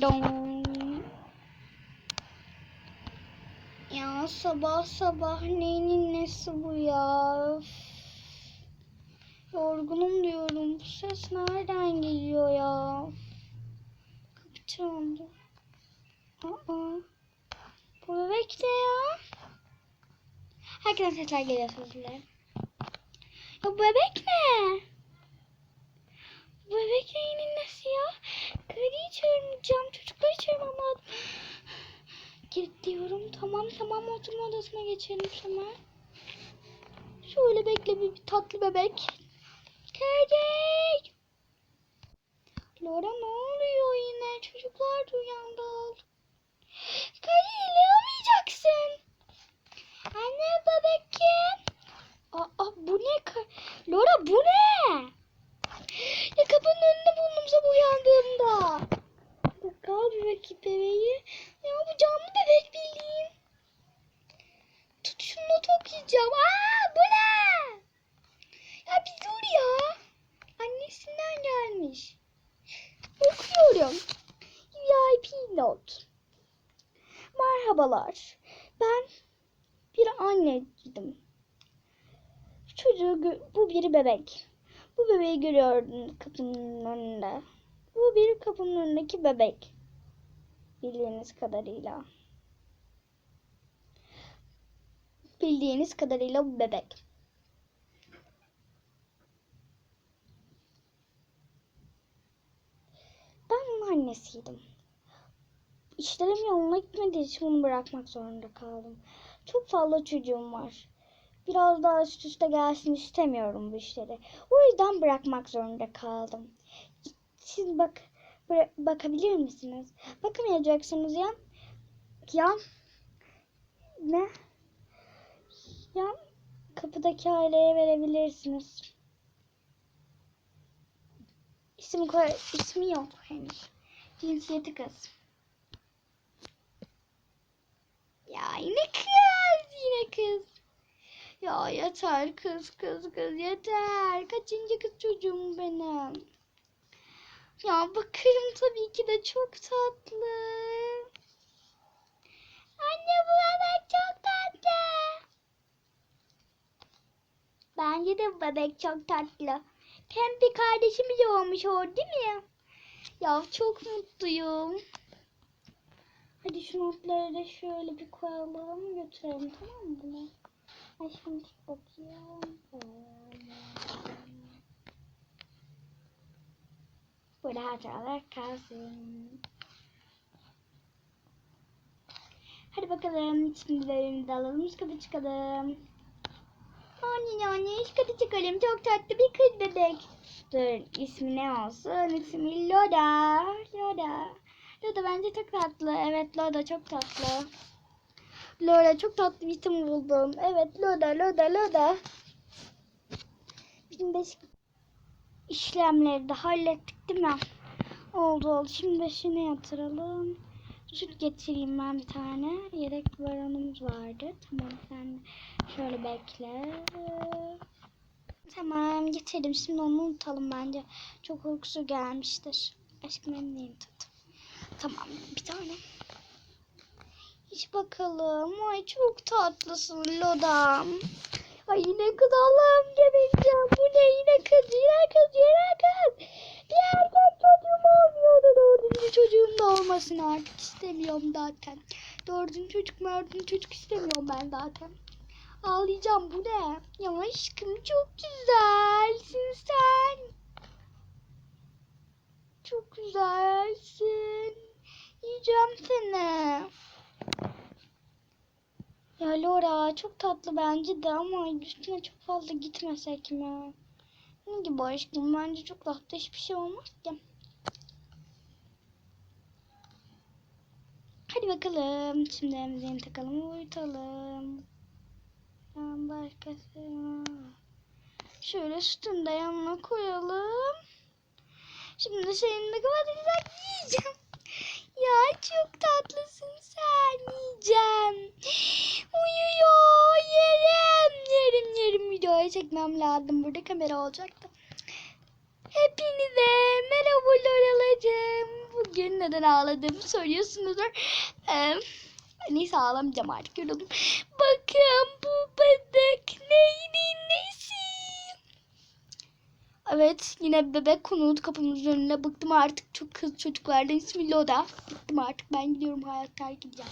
Don. Ya sabah sabah neyin nesi bu ya? Yorgunum diyorum. Bu ses nereden geliyor ya? Kapı çaldı. Aa. Bu bebek ne ya? Herkesten sesler geliyor sesler. Ya bu bebek ne? Bu bebek neyin nesi ya? Karıyı çağırmayacağım. Çocukları diyorum. Tamam tamam oturma odasına geçelim hemen. Şöyle bekle bir, bir tatlı bebek. Kedi. Laura ne oluyor yine? Çocuklar uyandı. Kedi uyamayacaksın. Anne bebek kim? Aa bu ne? Laura bu ne? Ya kapının önünde buldum sabah uyandığımda. Bak al bebek bebeği. Ya bu canlı bebek bildiğin. Tut şunu da toplayacağım. Aa bu ne? Ya bir dur ya. Annesinden gelmiş. Okuyorum. VIP not. Merhabalar. Ben bir anneydim. Çocuğu bu bir bebek. Bu bebeği görüyordun kapının önünde. Bu bir kapının önündeki bebek. Bildiğiniz kadarıyla. Bildiğiniz kadarıyla bu bebek. Ben onun annesiydim. İşlerim yoluna gitmediği için onu bırakmak zorunda kaldım. Çok fazla çocuğum var. Biraz daha üst üste gelsin istemiyorum bu işleri. O yüzden bırakmak zorunda kaldım. Siz bak bakabilir misiniz? Bakamayacaksınız ya. Yan ne? Yan kapıdaki aileye verebilirsiniz. İsim koy ismi yok henüz. Cinsiyeti kız. Ya yine kız, yine kız. Ya yeter kız kız kız yeter. Kaçıncı kız çocuğum benim. Ya bakarım tabii ki de çok tatlı. Anne bu bebek çok tatlı. Bence de bebek çok tatlı. Hem bir kardeşimiz olmuş o değil mi? Ya çok mutluyum. Hadi şu notları da şöyle bir koyalım götürelim tamam mı? Ay şimdi bakayım. Burada hatalar kalsın. Hadi bakalım de alalım. Kata çıkalım. Anne anne kata çıkalım. Çok tatlı bir kız bebek. Dur ismi ne olsun? İsmi Loda. Loda. Loda bence çok tatlı. Evet Loda çok tatlı. Loda çok tatlı bir isim buldum. Evet Loda Loda Loda. Bizim beş işlemleri de hallettik değil mi? Oldu oldu. Şimdi beşine yatıralım. Süt getireyim ben bir tane. Yedek varanımız vardı. Tamam sen şöyle bekle. Tamam getirdim. Şimdi onu unutalım bence. Çok uykusu gelmiştir. Aşkım emniyim tadım. Tamam bir tane. İç bakalım. Ay çok tatlısın Lodam. Ay yine kız Allah'ım gebereceğim. Bu ne yine kız yine kız yine kız. Bir erkek çocuğum olmuyordu. Dördüncü çocuğum da olmasın artık istemiyorum zaten. Dördüncü çocuk dördüncü çocuk istemiyorum ben zaten. Ağlayacağım bu ne? Ya aşkım çok güzelsin sen. Çok güzelsin. Yiyeceğim seni. Ya Laura çok tatlı bence de ama üstüne çok fazla gitmesek mi? Ne gibi aşkım bence çok tatlı hiçbir şey olmaz ki. Hadi bakalım şimdi emziğini takalım uyutalım. Ben başkası. Şöyle sütünü de yanına koyalım. Şimdi seninle kapatacak yiyeceğim. Ya çok tatlısın sen yiyeceğim. Uyuyor yerim. Yerim yerim videoya çekmem lazım. Burada kamera olacaktı. Hepinize merhabalar alacağım. Bugün neden ağladığımı soruyorsunuzdur. Ee, neyse ağlamayacağım artık yoruldum. Bakın bu bebek neyin nesi? Evet yine bebek konuldu kapımızın önüne. Bıktım artık çok kız çocuklardan ismi Loda. Bıktım artık ben gidiyorum hayat terk edeceğim.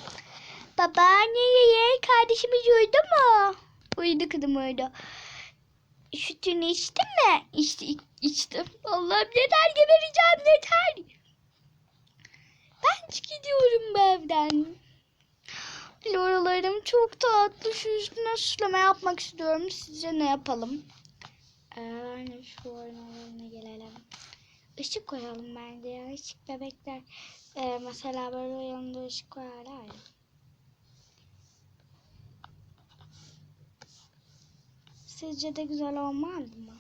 Baba nereye? Kardeşimiz uyudu mu? Uyudu kızım uyudu. Sütünü içtin mi? İçti, içtim. Allah'ım yeter gebereceğim yeter. Ben gidiyorum bu evden. Loralarım çok tatlı. Şu üstüne süsleme yapmak istiyorum. Sizce ne yapalım? Ee, oyunlarına gelelim. Işık koyalım bence ya. Işık bebekler. Ee, mesela böyle yanında ışık koyarlar ya. Sizce de güzel olmaz mı?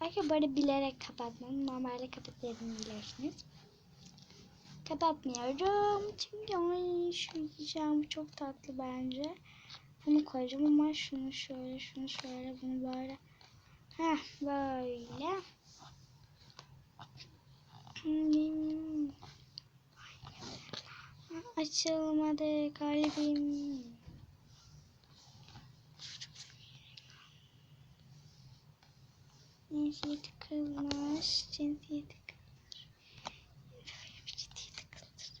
Belki böyle bilerek kapatmam. Normalde kapatırdım bilirsiniz. Kapatmıyorum. Çünkü ay şu yiyeceğim çok tatlı bence. Bunu koyacağım ama şunu şöyle, şunu şöyle, bunu böyle. Heh böyle. Açılmadı kalbim. Cinsiyeti kılmış. Cinsiyeti kılmış. Cinsiyeti kılmış.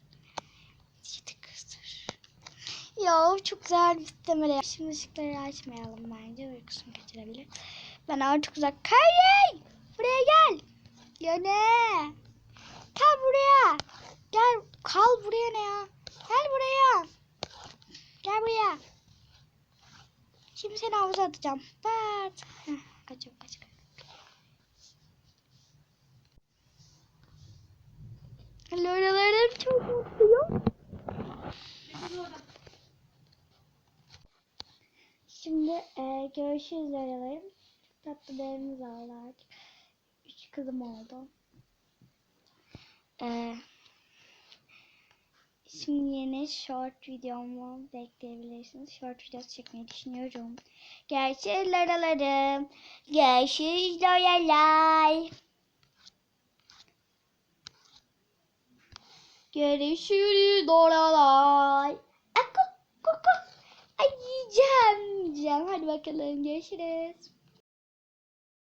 Cinsiyeti kılmış. Ya çok güzel bir sistemle. Şimdi ışıkları açmayalım bence. Uykusunu kaçırabilir. Ben artık uzak. Kayın! Buraya gel. Ya ne? Gel buraya. Gel. Kal buraya ne ya? Gel buraya. Gel buraya. Şimdi seni havuza atacağım. Bat. Kaçıyor kaç kaç. Loralarım çok mutluyum. Şimdi e, görüşürüz Loralarım. Çok tatlı bir evimiz. Üç kızım oldu. E, şimdi yeni short videomu bekleyebilirsiniz. Short videosu çekmeyi düşünüyorum. Görüşürüz Loralarım. Görüşürüz Loralar. Görüşürüz Loralar. Ako, koko. Ay yiyeceğim, yiyeceğim. Hadi bakalım görüşürüz.